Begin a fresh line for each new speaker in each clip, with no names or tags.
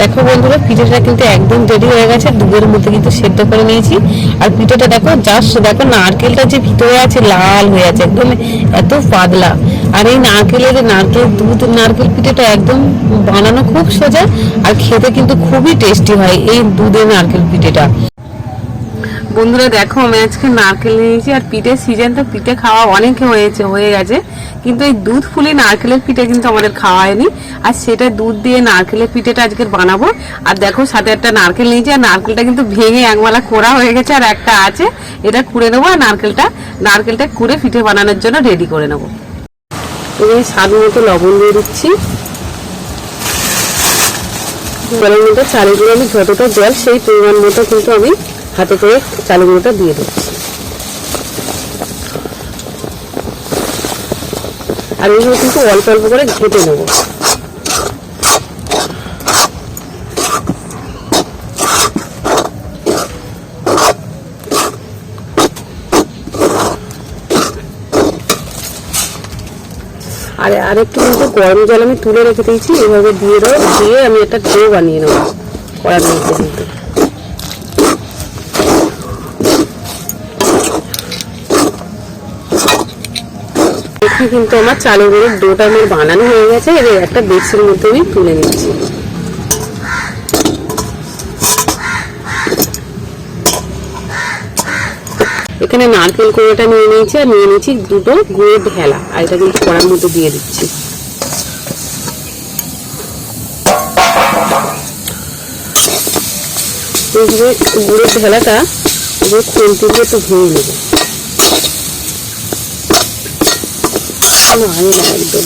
দেখো বন্ধুরা, পিঠেটা কিন্তু একদম রেডি হয়ে গেছে। দুধের মধ্যে কিন্তু সেদ্ধ করে নিয়েছি। আর পিঠেটা দেখো জাস্ট দেখো, নারকেলটা যে ভিতরে আছে, লাল হয়ে আছে, একদম এত পাতলা। আর এই নারকেলের নারকেল, দুধ নারকেল পিঠেটা একদম বানানো খুব সোজা, আর খেতে কিন্তু খুবই টেস্টি হয় এই দুধের নারকেল পিঠেটা। বন্ধুরা দেখো, আমি আজকে নারকেল নিয়েছি, আর পিঠের সিজন তো পিঠে খাওয়া অনেক হয়েছে, হয়ে গেছে। কিন্তু এই দুধ ফুলি নারকেলের পিঠে কিন্তু আমাদের খাওয়া হয়নি। আর সেটা দুধ দিয়ে নারকেলের পিঠেটা আজকে বানাবো। আর দেখো, সাথে একটা নারকেল নিয়েছি, আর নারকেলটা কিন্তু ভেঙে একমালা কোড়া হয়ে গেছে, আর একটা আছে। এটা কুড়ে নেব, আর নারকেলটা নারকেলটা কুড়ে পিঠে বানানোর জন্য রেডি করে নেব। এই স্বাদ মতো লবণ দিয়ে দিচ্ছি। জলের মধ্যে চালের আমি যতটা জল সেই পরিমাণ মতো কিন্তু আমি হাতে করে চালের গুঁড়োটা দিয়ে দিচ্ছি। আর এইগুলো কিন্তু অল্প অল্প করে ঘেটে নেব। আর আরেকটু কিন্তু গরম জল আমি তুলে রেখে দিয়েছি, এভাবে দিয়ে দেবো, দিয়ে আমি একটা ডো বানিয়ে নেব। কড়ার মধ্যে কিন্তু কিন্তু আমার চালের গুঁড়োর ডোটা আমার বানানো হয়ে গেছে এবার একটা বেক্সের মধ্যে আমি তুলে নিচ্ছি। এখানে নারকেল কোড়োটা নিয়ে নিয়েছি, আর নিয়ে নিয়েছি দুটো গুঁড়ো ঢেলা, আর এটা কিন্তু কড়ার মধ্যে দিয়ে দিচ্ছি। গুঁড়ো ঢেলাটা খুলতে দিয়ে একটু ভেঙে নেব। না আমি না একদম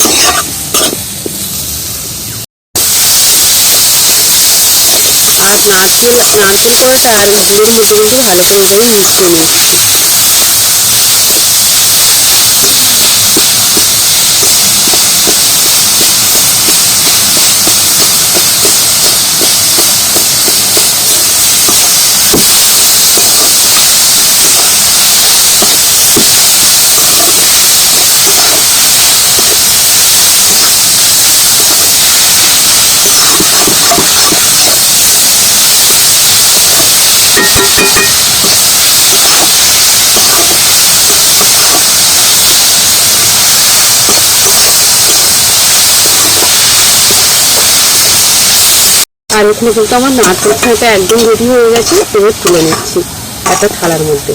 আর নারকেল নারকেল কড়াটা আর ওই গুঁড়োর মধ্যে কিন্তু ভালো করে এভাবে মিশিয়ে নিচ্ছি আর এখানে কিন্তু আমার নারকেল ছাইটা একদম রেডি হয়ে গেছে, এবার তুলে নিচ্ছি একটা থালার মধ্যে।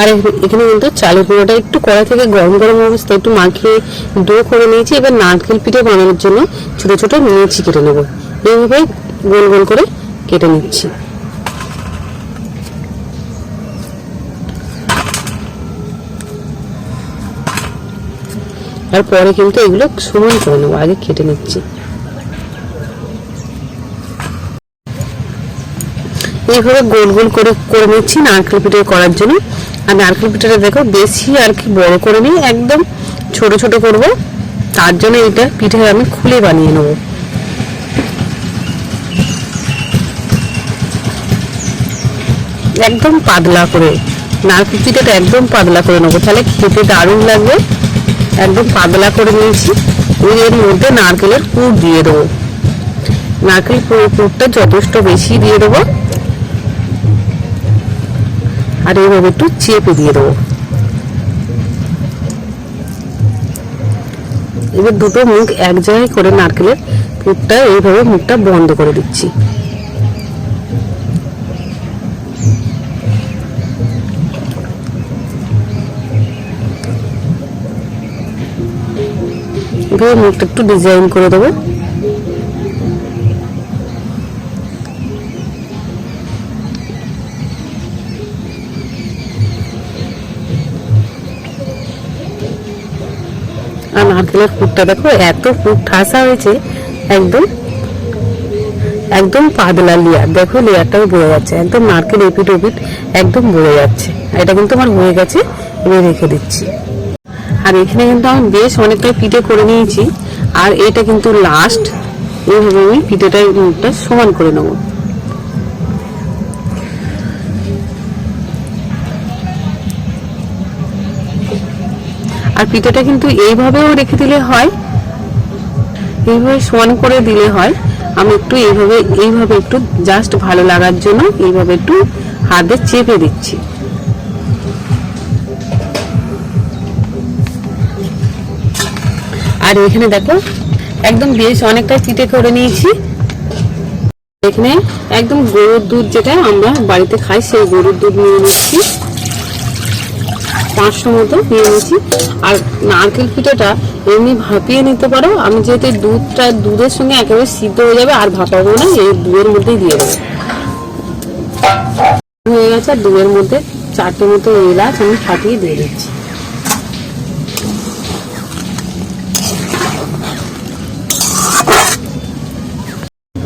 আর এখানে কিন্তু চালের গুঁড়োটা একটু কড়া থেকে গরম গরম অবস্থায় একটু মাখিয়ে ডো করে নিয়েছি। এবার নারকেল পিঠে বানানোর জন্য ছোট ছোট মির্চি কেটে নেব। এইভাবে গোল গোল করে কেটে নিচ্ছি। আর পরে কিন্তু এগুলো সমান করে নেব, আগে কেটে নিচ্ছি। এইভাবে গোল গোল করে করে নিচ্ছি নারকেল পিঠে করার জন্য। আর নারকেল পিঠাটা দেখো বেশি আর কি বড় করে নিই একদম ছোট ছোট করব। তার জন্য এটা পিঠে আমি খুলে বানিয়ে নেব। একদম পাতলা করে, নারকেল পিঠাটা একদম পাতলা করে নেব। তাহলে খেতে দারুণ লাগবে। একদম পাতলা করে নিয়েছি। এর মধ্যে নারকেলের পুর দিয়ে দেবো। নারকেল পুর- পুরটা যথেষ্ট বেশি দিয়ে দেবো। আর এইভাবে একটু চেপে দিয়ে দেবো। এবার দুটো মুখ এক জায়গায় করে নারকেলের পুরটা এইভাবে মুখটা বন্ধ করে দিচ্ছি। এভাবে মুখটা একটু ডিজাইন করে দেবো। আর নারকেলের পুরটা দেখো, এত পুর ঠাসা হয়েছে, একদম একদম পাতলা লেয়ার দেখো লেয়ারটাও বোঝা যাচ্ছে, একদম নারকেল এপিট ওপিট একদম বোঝা যাচ্ছে। এটা কিন্তু আমার হয়ে গেছে আমি রেখে দিচ্ছি। আর এখানে কিন্তু আমি বেশ অনেকটাই পিঠে করে নিয়েছি। আর এটা কিন্তু লাস্ট এইভাবে আমি পিঠেটা মুখটা সমান করে নেব। আর পিঠেটা কিন্তু এইভাবেও রেখে দিলে হয়। এইভাবে সমান করে দিলে হয়। আমি একটু এইভাবে এইভাবে একটু জাস্ট ভালো লাগার জন্য এইভাবে একটু হাতে চেপে দিচ্ছি। আর এখানে দেখো, একদম বেশ অনেকটা চিটে করে নিয়েছি। এখানে একদম গরুর দুধ যেটা আমরা বাড়িতে খাই, সেই গরুর দুধ নিয়ে নিচ্ছি পাঁচশো মতো নিয়ে নিয়েছি। আর নারকেল পিঠাটা এমনি ভাপিয়ে নিতে পারো। আমি যেহেতু দুধটা, দুধের সঙ্গে একেবারে সিদ্ধ হয়ে যাবে, আর ভাপাবো না, এই দুধের মধ্যেই দিয়ে দেবো। হয়ে গেছে, আর দুধের মধ্যে চারটে মতো এলাচ আমি ফাটিয়ে দিয়ে দিচ্ছি।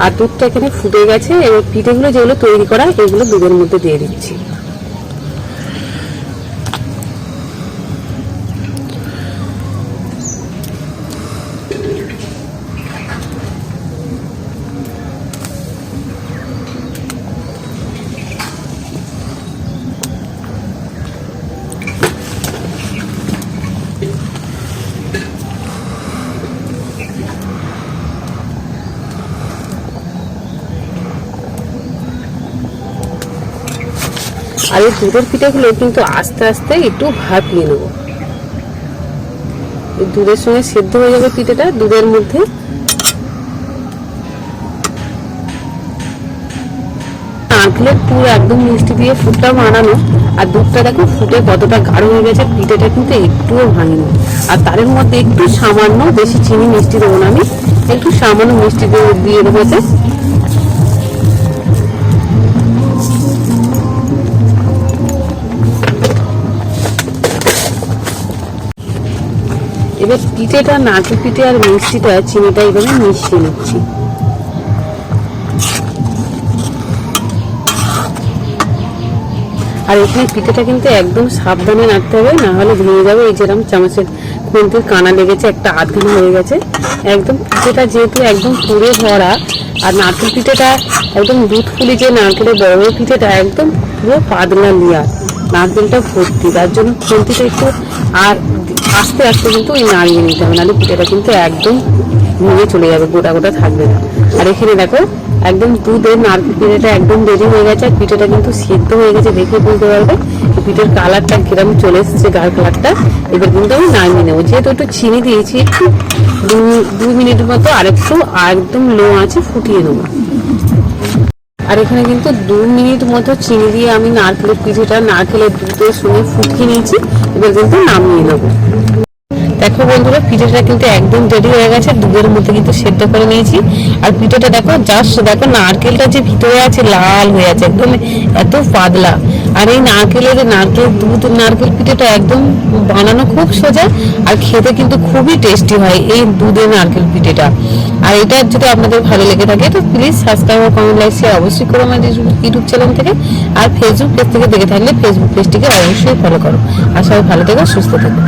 আর দুধটা এখানে ফুটে গেছে এবার পিঠেগুলো যেগুলো তৈরি করা এগুলো দুধের মধ্যে দিয়ে দিচ্ছি। আর এই দুধের পিঠাগুলো কিন্তু আস্তে আস্তে একটু ভাপিয়ে নেব। এই দুধের সঙ্গে সেদ্ধ হয়ে যাবে পিঠেটা, দুধের মধ্যে। নারকেলের পুর একদম মিষ্টি দিয়ে ফুটটা বানানো। আর দুধটা দেখো ফুটে কতটা গাঢ় হয়ে গেছে, পিঠেটা কিন্তু একটুও ভাঙেনি। আর তার মধ্যে একটু সামান্য বেশি চিনি মিষ্টি দেবো না আমি, একটু সামান্য মিষ্টি দিয়ে দিয়ে দেবো এবার পিঠেটা নারকেল পিঠে আর মিষ্টিটা চিনিটা এইভাবে মিশিয়ে নিচ্ছি। আর এখানে পিঠেটা কিন্তু একদম সাবধানে নাড়তে হবে, না হলে ভেঙে যাবে। এই যেরকম চামচের খুন্তির কানা লেগেছে, একটা আধখানা হয়ে গেছে। একদম পিঠেটা যেহেতু একদম পুরে ভরা, আর নারকেল পিঠেটা একদম দুধ ফুলি যে নারকেলের বড় বড় পিঠেটা, একদম পুরো পাতলা লিয়ার, নারকেলটা ভর্তি। তার জন্য খুন্তিটা একটু আর আস্তে আস্তে কিন্তু ওই নাড়িয়ে নিতে হবে, নাহলে পিঠেটা কিন্তু একদম ভেঙে চলে যাবে, গোটা গোটা থাকবে না। আর এখানে দেখো, একদম দুধের নারকেল পিঠেটা একদম রেডি হয়ে গেছে, আর পিঠেটা কিন্তু সিদ্ধ হয়ে গেছে দেখে বুঝতে পারবে পিঠের কালারটা কিরম চলে এসেছে, গাঢ় কালারটা এবার কিন্তু আমি নামিয়ে নেব। যেহেতু একটু চিনি দিয়েছি, একটু দু- দুই মিনিটের মতো আরেকটু একদম লো আছে ফুটিয়ে নেব আর এখানে কিন্তু দু মিনিট মতো চিনি দিয়ে আমি নারকেলের পিঠেটা, নারকেলের দুধের শুনে ফুটিয়ে নিয়েছি। এবার কিন্তু নামিয়ে নেব। দেখো বন্ধুরা, পিঠেটা কিন্তু একদম রেডি হয়ে গেছে। দুধের মধ্যে কিন্তু সেদ্ধ করে নিয়েছি। আর পিঠেটা দেখো জাস্ট দেখো, নারকেলটা যে ভিতরে আছে, লাল হয়ে আছে একদম এত পাতলা। আর এই নারকেলের নারকেল, দুধ, নারকেল পিঠেটা একদম বানানো খুব সোজা আর খেতে কিন্তু খুবই টেস্টি হয় এই দুধের নারকেল পিঠেটা। আর এটা যদি আপনাদের ভালো লেগে থাকে তো প্লিজ সাবস্ক্রাইব আর কমেন্ট লাইক শেয়ার অবশ্যই করো আমাদের ইউটিউব চ্যানেল থেকে। আর ফেসবুক পেজ থেকে দেখে থাকলে ফেসবুক পেজটিকে অবশ্যই ফলো করো। আর সবাই ভালো থেকো, সুস্থ থেকো।